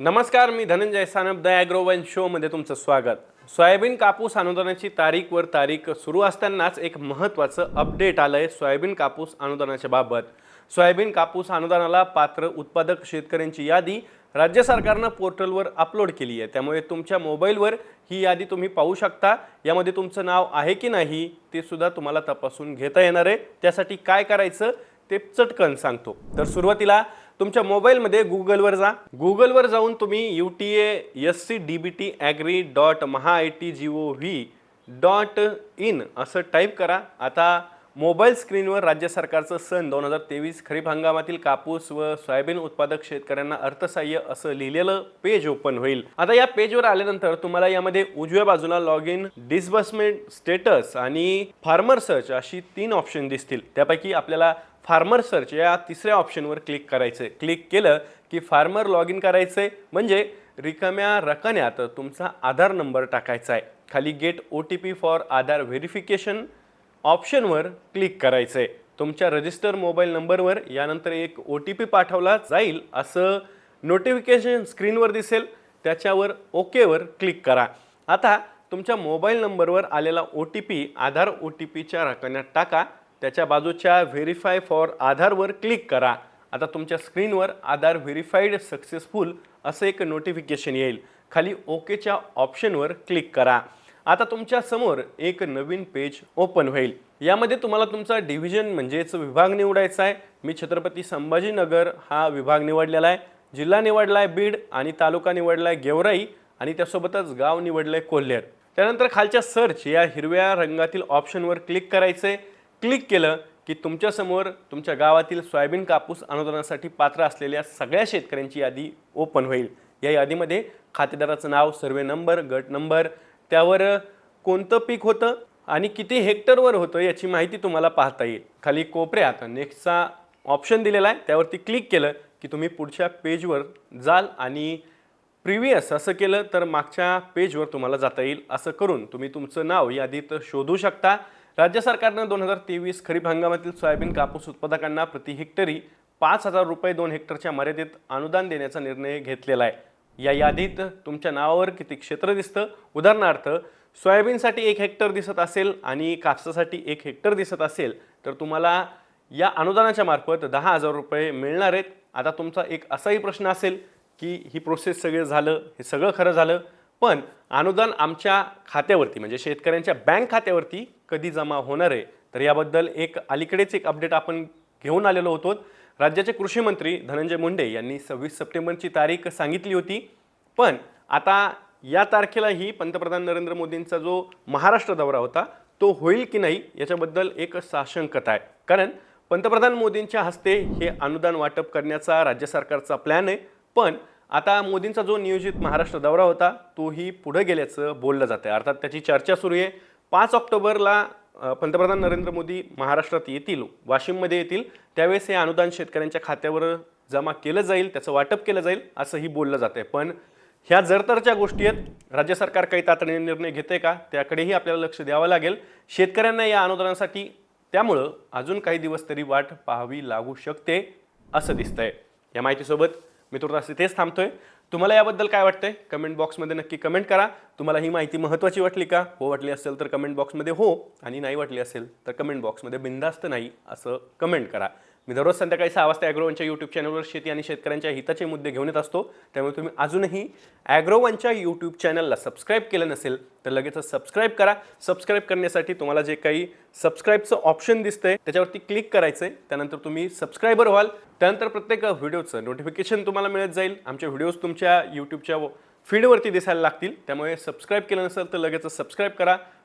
नमस्कार मी धनंजय सानप द ॲग्रोवन शोमध्ये तुमचं स्वागत. सोयाबीन कापूस अनुदानाची तारीख वर तारीख सुरू असतानाच एक महत्त्वाचं अपडेट आलं आहे सोयाबीन कापूस अनुदानाच्या बाबत. सोयाबीन कापूस अनुदानाला पात्र उत्पादक शेतकऱ्यांची यादी राज्य सरकारनं पोर्टलवर अपलोड केली आहे. त्यामुळे तुमच्या मोबाईलवर ही यादी तुम्ही पाहू शकता. यामध्ये तुमचं नाव आहे की नाही ते सुद्धा तुम्हाला तपासून घेता येणार आहे. त्यासाठी काय करायचं ते चटकन सांगतो. तर सुरुवातीला तुमच्या मोबाईलमध्ये गुगलवर जा. गुगलवर जाऊन तुम्ही U T A S C D B T agri dot Maha I T G O V dot in असं टाईप करा. आता मोबाईल स्क्रीनवर राज्य सरकारचं सन दोन हजार तेवीस खरीप हंगामातील कापूस व सोयाबीन उत्पादक शेतकऱ्यांना अर्थसहाय्य असं लिहिलेलं पेज ओपन होईल. आता या पेजवर आल्यानंतर तुम्हाला यामध्ये उजव्या बाजूला लॉग इन डिसबर्समेंट स्टेटस आणि फार्मर सर्च अशी तीन ऑप्शन दिसतील. त्यापैकी आपल्याला फार्मर सर्च या तिसऱ्या ऑप्शनवर क्लिक करायचं क्लिक केलं की फार्मर लॉग इन करायचं म्हणजे रिकाम्या रकान्यात तुमचा आधार नंबर टाकायचा आहे खाली get O T P for Aadhaar verification ऑप्शनवर क्लिक करायचं आहे तुमच्या रजिस्टर मोबाईल नंबरवर यानंतर एक ओ टी पी पाठवला जाईल असं नोटिफिकेशन स्क्रीनवर दिसेल. त्याच्यावर ओकेवर क्लिक करा. आता तुमच्या मोबाईल नंबरवर आलेला O T P Aadhaar O T पीच्या रकण्यात टाका. त्याच्या बाजूच्या व्हेरीफाय फॉर आधारवर क्लिक करा. आता तुमच्या स्क्रीनवर आधार व्हेरीफाईड सक्सेसफुल असं एक नोटिफिकेशन येईल. खाली ओकेच्या ऑप्शनवर क्लिक करा. आता तुमच्यासमोर एक नवीन पेज ओपन होईल. यामध्ये तुम्हाला तुमचा डिव्हिजन म्हणजेच विभाग निवडायचा आहे. मी छत्रपती संभाजीनगर हा विभाग निवडलेला आहे. जिल्हा निवडला आहे बीड आणि तालुका निवडला आहे गेवराई आणि त्यासोबतच गाव निवडलं आहे कोल्हेर. त्यानंतर खालच्या सर्च या हिरव्या रंगातील ऑप्शनवर क्लिक करायचं आहे क्लिक केलं की तुमच्यासमोर तुमच्या गावातील सोयाबीन कापूस अनुदानासाठी पात्र असलेल्या सगळ्या शेतकऱ्यांची यादी ओपन होईल. या यादीमध्ये खातेदाराचं नाव सर्वे नंबर गट नंबर त्यावर कोणतं पीक होतं आणि किती हेक्टरवर होतं याची माहिती तुम्हाला पाहता येईल. खाली कोपऱ्यात नेक्स्टचा ऑप्शन दिलेला आहे. त्यावरती क्लिक केलं की तुम्ही पुढच्या पेजवर जाल आणि प्रिव्हियस असं केलं तर मागच्या पेजवर तुम्हाला जाता येईल. असं करून तुम्ही तुमचं नाव यादीत शोधू शकता. राज्य सरकारनं दोन हजार तेवीस खरीप हंगामातील सोयाबीन कापूस उत्पादकांना प्रति हेक्टरी पाच हजार रुपये दोन हेक्टरच्या मर्यादेत अनुदान देण्याचा निर्णय घेतलेला आहे. या यादीत तुमच्या नावावर किती क्षेत्र दिसतं? उदाहरणार्थ सोयाबीनसाठी एक हेक्टर दिसत असेल आणि कापसासाठी एक हेक्टर दिसत असेल तर तुम्हाला या अनुदानाच्या मार्फत दहा हजार रुपये मिळणार आहेत. आता तुमचा एक असाही प्रश्न असेल की ही प्रोसेस सगळं झालं हे सगळं खरं झालं पण अनुदान आमच्या खात्यावरती म्हणजे शेतकऱ्यांच्या बँक खात्यावरती कधी जमा होणार आहे? तर याबद्दल एक अलीकडेच एक अपडेट आपण घेऊन आलेलो होतो. राज्याचे कृषी मंत्री धनंजय मुंडे यांनी सव्वीस सप्टेंबरची तारीख सांगितली होती. पण आता या तारखेलाही पंतप्रधान नरेंद्र मोदींचा जो महाराष्ट्र दौरा होता तो होईल की नाही याच्याबद्दल एक साशंकता आहे. कारण पंतप्रधान मोदींच्या हस्ते हे अनुदान वाटप करण्याचा राज्य सरकारचा प्लॅन आहे. पण आता मोदींचा जो नियोजित महाराष्ट्र दौरा होता तोही पुढे गेल्याचं बोललं जातं आहे अर्थात त्याची चर्चा सुरू आहे. पाच ऑक्टोबरला पंतप्रधान नरेंद्र मोदी महाराष्ट्रात येतील वाशिममध्ये येतील त्यावेळेस हे अनुदान शेतकऱ्यांच्या खात्यावर जमा केलं जाईल त्याचं वाटप केलं जाईल असंही बोललं जातं आहे पण ह्या जरतरच्या गोष्टी आहेत. राज्य सरकार काही तातडीने निर्णय घेते का? त्याकडेही आपल्याला लक्ष द्यावं लागेल. शेतकऱ्यांना या अनुदानासाठी त्यामुळं अजून काही दिवस तरी वाट पाहावी लागू शकते असं दिसतंय. या माहितीसोबत मी तुर्तास इथेच थांबतोय. तुम्हाला याबद्दल काय वाटतंय? कमेंट बॉक्समध्ये नक्की कमेंट करा. तुम्हाला ही माहिती महत्त्वाची वाटली का? हो वाटली असेल तर कमेंट बॉक्समध्ये हो. आणि नाही वाटली असेल तर कमेंट बॉक्समध्ये बिंदास्त नाही असं कमेंट करा. मी दररोज संध्याकाळी सहा वाजता ॲग्रोवनच्या यूट्यूब चॅनलवर शेती आणि शेतकऱ्यांच्या हिताचे मुद्दे घेऊन येत असतो. त्यामुळे तुम्ही अजूनही ॲग्रोवनच्या यूट्यूब चॅनलला सबस्क्राईब केलं नसेल तर लगेचच सबस्क्राईब करा. सबस्क्राईब करण्यासाठी तुम्हाला जे काही सबस्क्राईबचं ऑप्शन दिसतंय त्याच्यावरती क्लिक करायचं आहे त्यानंतर तुम्ही सबस्क्रायबर व्हाल. त्यानंतर प्रत्येक व्हिडिओचं नोटिफिकेशन तुम्हाला मिळत जाईल. आमचे व्हिडिओज तुमच्या यूट्यूबच्या फीडवरती दिसायला लागतील. त्यामुळे सबस्क्राईब केलं नसेल तर लगेच सबस्क्राईब करा.